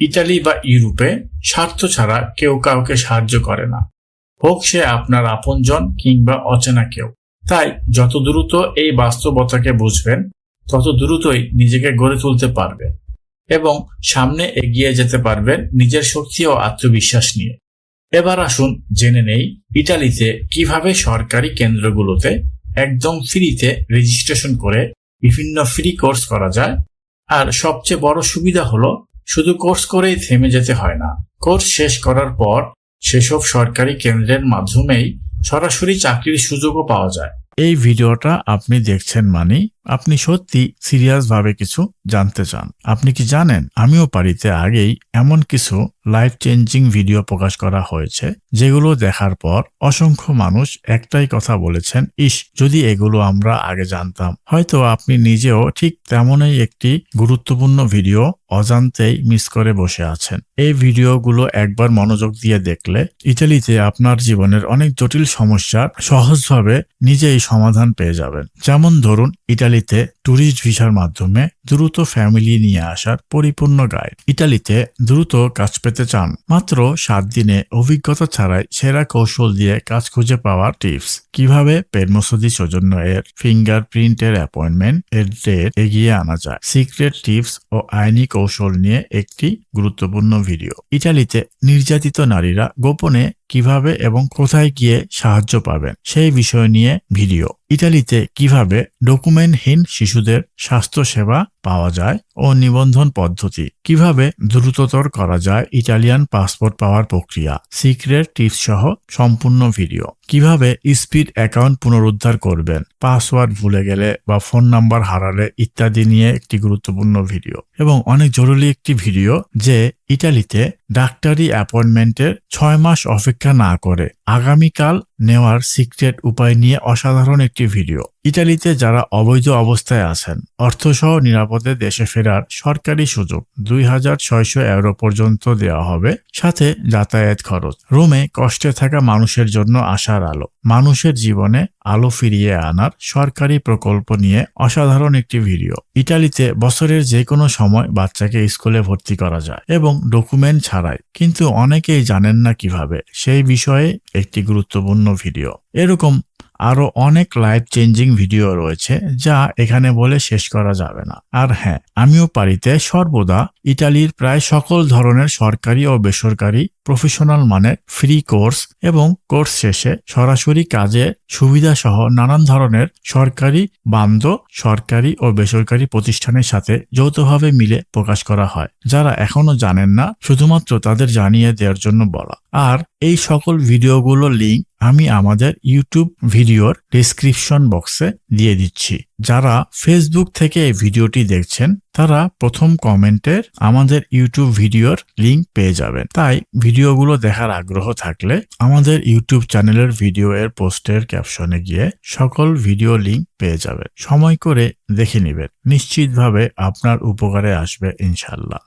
Italy বা ইউরোপে স্বার্থ ছাড়া কেউ কাউকে সাহায্য করে না। হোক সে আপনার আপনজন কিংবা অচেনা কেউ। তাই যত দ্রুত এই বাস্তবতাকে বুঝবেন, তত দ্রুতই নিজেকে গড়ে তুলতে পারবেন এবং সামনে এগিয়ে যেতে পারবেন নিজের শক্তি ও আত্মবিশ্বাস নিয়ে। এবার আসুন জেনে নেই ইটালিতে কীভাবে সরকারি কেন্দ্রগুলোতে একদম ফ্রিতে রেজিস্ট্রেশন করে বিভিন্ন ফ্রি কোর্স করা যায়। আর সবচেয়ে বড় সুবিধা হলো শুধু কোর্স করেই থেমে যেতে হয় না। কোর্স শেষ করার পর সেসব সরকারি কেন্দ্রের মাধ্যমেই সরাসরি চাকরির সুযোগও পাওয়া যায়। এই ভিডিওটা আপনি দেখছেন মানে আপনি সত্যি সিরিয়াস ভাবে কিছু জানতে চান। আপনি কি জানেন, আমিও পারিতে আগেই এমন কিছু লাইফ চেঞ্জিং ভিডিও প্রকাশ করা হয়েছে, যেগুলো দেখার পর অসংখ্য মানুষ একটাই কথা বলেছেন, ইস, যদি এগুলো আমরা আগে জানতাম। হয়তো আপনি নিজেও ঠিক তেমনই একটি গুরুত্বপূর্ণ ভিডিও অজান্তেই মিস করে বসে আছেন। এই ভিডিওগুলো একবার মনোযোগ দিয়ে দেখলে ইটালিতে আপনার জীবনের অনেক জটিল সমস্যার সহজভাবে নিজেই সমাধান পেয়ে যাবেন। যেমন ধরুন ইটালিতে ট্যুরিস্ট ভিসার মাধ্যমে দ্রুত ফ্যামিলি নিয়ে আসার পরিপূর্ণ গাইড। ইটালিতে দ্রুত কাজ পেতে চান। মাত্র সাত দিনে অভিজ্ঞতা ছাড়াই সেরা কৌশল দিয়ে কাজ খুঁজে পাওয়ার টিপস। কীভাবে পেরমোসদি সৌজন্য এর ফিঙ্গারপ্রিন্টের অ্যাপয়েন্টমেন্ট এর ডেট এগিয়ে আনা যায়? সিক্রেট টিপস ও আইনি কৌশল নিয়ে একটি গুরুত্বপূর্ণ ভিডিও। ইটালিতে নির্যাতিত নারীরা গোপনে কীভাবে এবং কোথায় গিয়ে সাহায্য পাবেন সেই বিষয় নিয়ে ভিডিও। ইতালিতে কীভাবে ডকুমেন্টহীন শিশুদের স্বাস্থ্য সেবা পাওয়া যায় ও নিবন্ধন পদ্ধতি। কীভাবে দ্রুততর করা যায় ইটালিয়ান পাসপোর্ট পাওয়ার প্রক্রিয়া? সিক্রেট টিপস সহ সম্পূর্ণ ভিডিও। কীভাবে স্পিড অ্যাকাউন্ট পুনরুদ্ধার করবেন? পাসওয়ার্ড ভুলে গেলে বা ফোন নাম্বার হারালে ইত্যাদি নিয়ে একটি গুরুত্বপূর্ণ ভিডিও। এবং অনেক জরুরি একটি ভিডিও যে ইটালিতে ডাক্তারি অ্যাপয়েন্টমেন্টের ছয় মাস অপেক্ষা না করে আগামীকাল নেওয়ার সিক্রেট উপায় নিয়ে অসাধারণ একটি ভিডিও। ইতালিতে যারা অবৈধ অবস্থায় আছেন, অর্থসহ নিরাপদে দেশে ফেরার সরকারি সুযোগ দুই হাজার ছয়শো ইউরো পর্যন্ত দেওয়া হবে, সাথে যাতায়াত খরচ। রোমে কষ্টে থাকা মানুষের জন্য আশার আলো। মানুষের জীবনে আলো ফিরিয়ে আনার সরকারি প্রকল্প নিয়ে অসাধারণ একটি ভিডিও। ইটালিতে বছরের যে কোনো সময় বাচ্চাকে স্কুলে ভর্তি করা যায় এবং ডকুমেন্ট ছাড়াই। কিন্তু অনেকেই জানেন না কীভাবে। সেই বিষয়ে একটি গুরুত্বপূর্ণ ভিডিও। এরকম আরও অনেক লাইফ চেঞ্জিং ভিডিও রয়েছে যা এখানে বলে শেষ করা যাবে না। আর হ্যাঁ আমিও পারিতে সর্বদা ইটালির প্রায় সকল ধরনের সরকারি ও বেসরকারি প্রফেশনাল মানে ফ্রি কোর্স এবং কোর্স শেষে সরাসরি কাজে সুবিধা সহ নানান ধরনের সরকারি বান্ধ, সরকারি ও বেসরকারি প্রতিষ্ঠানের সাথে যৌথভাবে মিলে প্রকাশ করা হয়, যারা এখনও জানেন না, শুধুমাত্র তাদের জানিয়ে দেওয়ার জন্য বলা। আর এই সকল ভিডিওগুলো লিঙ্ক আমি আমাদের ইউটিউব ভিডিওর ডিসক্রিপশন বক্সে দিয়ে দিচ্ছি। যারা ফেসবুক থেকে এই ভিডিওটি দেখছেন, তারা প্রথম কমেন্টের আমাদের ইউটিউব ভিডিওর লিঙ্ক পেয়ে যাবেন। তাই ভিডিওগুলো দেখার আগ্রহ থাকলে আমাদের ইউটিউব চ্যানেলের ভিডিও এর পোস্টের ক্যাপশনে গিয়ে সকল ভিডিও লিংক পেয়ে যাবেন। সময় করে দেখে নেবেন। নিশ্চিতভাবে আপনার উপকারে আসবে ইনশাল্লাহ